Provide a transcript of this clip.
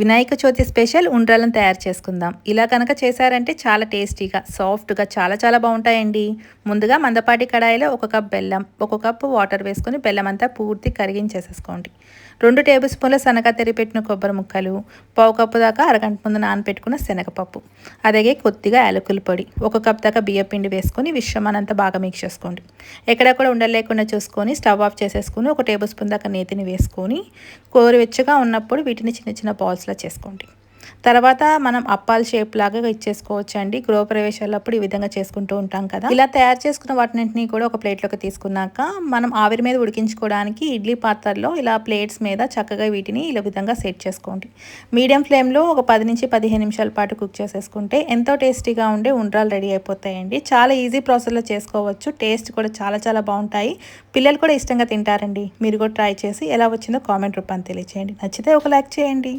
Vinayaka Chavithi special ఉండ్రాలను తయారు చేసుకుందాం. ఇలా కనుక చేశారంటే చాలా టేస్టీగా సాఫ్ట్గా చాలా చాలా బాగుంటాయండి. ముందుగా మందపాటి కడాయిలో ఒక కప్ బెల్లం ఒక కప్పు వాటర్ వేసుకొని బెల్లం అంతా పూర్తి కరిగించేసేసుకోండి. రెండు టేబుల్ స్పూన్ల శనగ తెరిపెట్టిన కొబ్బరి ముక్కలు పావు కప్పు దాకా అరగంట ముందు నానపెట్టుకున్న శనగపప్పు అలాగే కొద్దిగా యాలకుల పొడి ఒక కప్ దాకా బియ్యం పిండి వేసుకొని విశ్రమానంతా బాగా మిక్స్ చేసుకోండి. ఎక్కడ కూడా ఉండలేకుండా చూసుకొని స్టవ్ ఆఫ్ చేసేసుకుని ఒక టేబుల్ స్పూన్ దాకా నేతిని వేసుకొని కోరివెచ్చగా ఉన్నప్పుడు వీటిని చిన్న చిన్న గ్లాస్లో చేసుకోండి తర్వాత మనం అప్పాల షేప్ లాగా ఇచ్చేసుకోవచ్చు అండి గృహప్రవేశాలప్పుడు ఈ విధంగా చేసుకుంటూ ఉంటాం కదా. ఇలా తయారు చేసుకున్న వాటిని కూడా ఒక ప్లేట్లోకి తీసుకున్నాక మనం ఆవిరి మీద ఉడికించుకోవడానికి ఇడ్లీ పాత్రలో ఇలా ప్లేట్స్ మీద చక్కగా వీటిని ఇలా విధంగా సెట్ చేసుకోండి. మీడియం ఫ్లేమ్లో ఒక పది నుంచి పదిహేను నిమిషాల పాటు కుక్ చేసేసుకుంటే ఎంతో టేస్టీగా ఉండే ఉండ్రాలు రెడీ అయిపోతాయండి. చాలా ఈజీ ప్రాసెస్లో చేసుకోవచ్చు. టేస్ట్ కూడా చాలా చాలా బాగుంటాయి. పిల్లలు కూడా ఇష్టంగా తింటారండి. మీరు కూడా ట్రై చేసి ఎలా వచ్చిందో కామెంట్ రూపాన్ని తెలియచేయండి. నచ్చితే ఒక లైక్ చేయండి.